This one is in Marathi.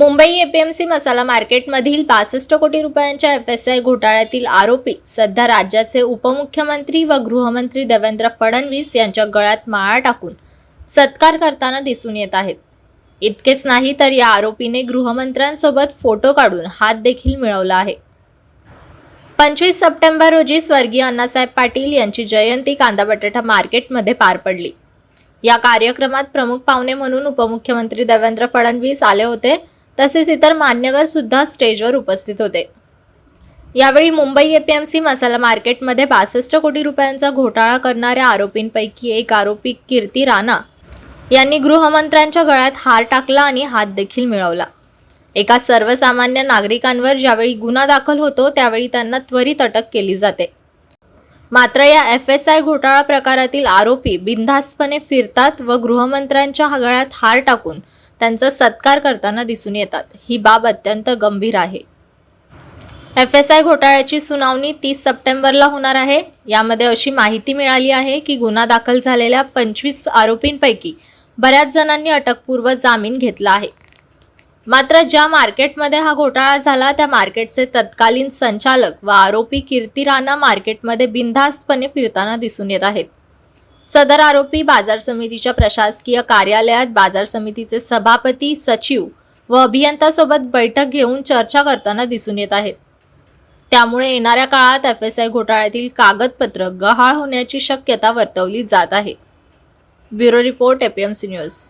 मुंबई एपीएमसी मसाला मार्केटमधील बासष्ट कोटी रुपयांच्या एफ एस आय घोटाळ्यातील आरोपी सध्या राज्याचे उपमुख्यमंत्री व गृहमंत्री देवेंद्र फडणवीस यांच्या गळ्यात माळा टाकून सत्कार करताना दिसून येत आहेत. इतकेच नाही तर या आरोपीने गृहमंत्र्यांसोबत फोटो काढून हात देखील मिळवला आहे. पंचवीस सप्टेंबर रोजी स्वर्गीय अण्णासाहेब पाटील यांची जयंती कांदा बटाटा मार्केटमध्ये पार पडली. या कार्यक्रमात प्रमुख पाहुणे म्हणून उपमुख्यमंत्री देवेंद्र फडणवीस आले होते. तसेच इतर मान्यवर सुद्धा स्टेजवर उपस्थित होते. यावेळी मुंबई एपीएमसी मसाला मार्केटमध्ये बासष्ट कोटी रुपयांचा घोटाळा करणाऱ्या आरोपींपैकी एक आरोपी कीर्ती राणा यांनी गृहमंत्र्यांच्या गळ्यात हार टाकला आणि हात देखील मिळवला. एका सर्वसामान्य नागरिकांवर ज्यावेळी गुन्हा दाखल होतो त्यावेळी त्यांना त्वरित अटक केली जाते. मात्र या एफ एस आय घोटाळा प्रकारातील आरोपी बिनधास्तपणे फिरतात व गृहमंत्र्यांच्या गळ्यात हार टाकून त्यांचा सत्कार करताना दिसून येतात. ही बाब अत्यंत गंभीर आहे. एफ एस आय घोटाळ्याची सुनावणी तीस सप्टेंबरला होणार आहे. यामध्ये अशी माहिती मिळाली आहे की गुन्हा दाखल झालेल्या पंचवीस आरोपींपैकी बऱ्याच जणांनी अटकपूर्व जामीन घेतला आहे. मात्र ज्या मार्केटमध्ये हा घोटाळा झाला त्या मार्केटचे तत्कालीन संचालक व आरोपी कीर्ती राणा मार्केटमध्ये बिनधास्तपणे फिरताना दिसून येत आहेत. सदर आरोपी बाजार समितीच्या प्रशासकीय कार्यालयात बाजार समितीचे सभापती सचिव व अभियंतासोबत बैठक घेऊन चर्चा करताना दिसून येत आहेत. त्यामुळे येणाऱ्या काळात एफ एस आय घोटाळ्यातील कागदपत्र गहाळ होण्याची शक्यता वर्तवली जात आहे. Bureau report APMC news.